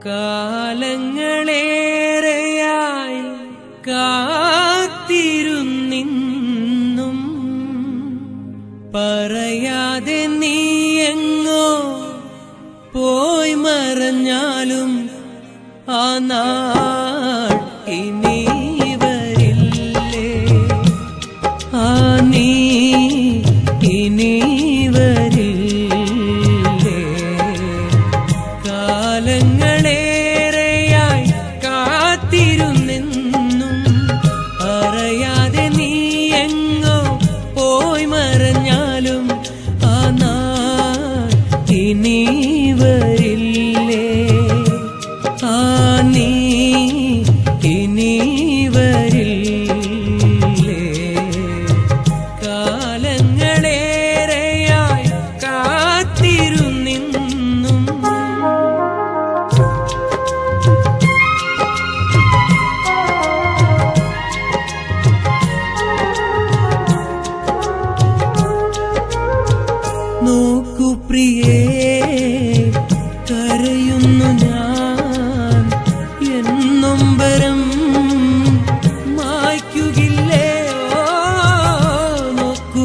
കാലങ്ങളേറെയായി കാത്തിരുന്നിന്നും പറയാതെ നീ എങ്ങോ പോയി മറഞ്ഞാലും ആ നാൾ ഇനി ഇനി വരില്ലേ? കാലങ്ങളേറെയായി കാത്തിരുന്നിന്നും നോക്കു പ്രിയേ കരയുന്നു ഞാൻ. എന്നും മായ്ക്കുകില്ലേ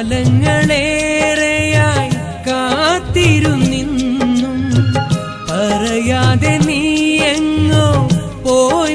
കാലങ്ങളേറെയായി കാത്തിരുന്നിന്നും. പറയാതെ നീ എങ്ങോ പോയി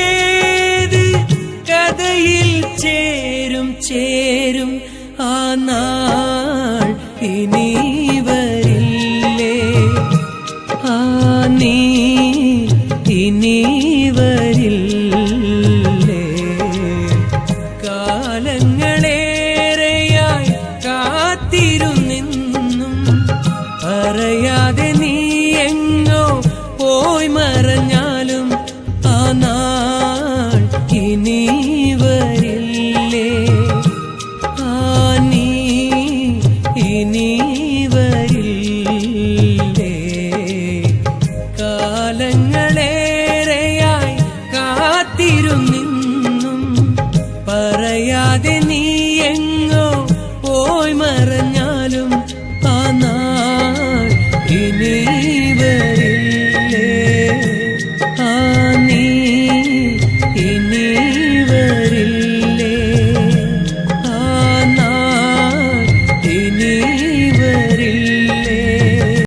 ചേരും ആ നാൾ ഇനി വരില്ലേ? ആ നീ ഇനി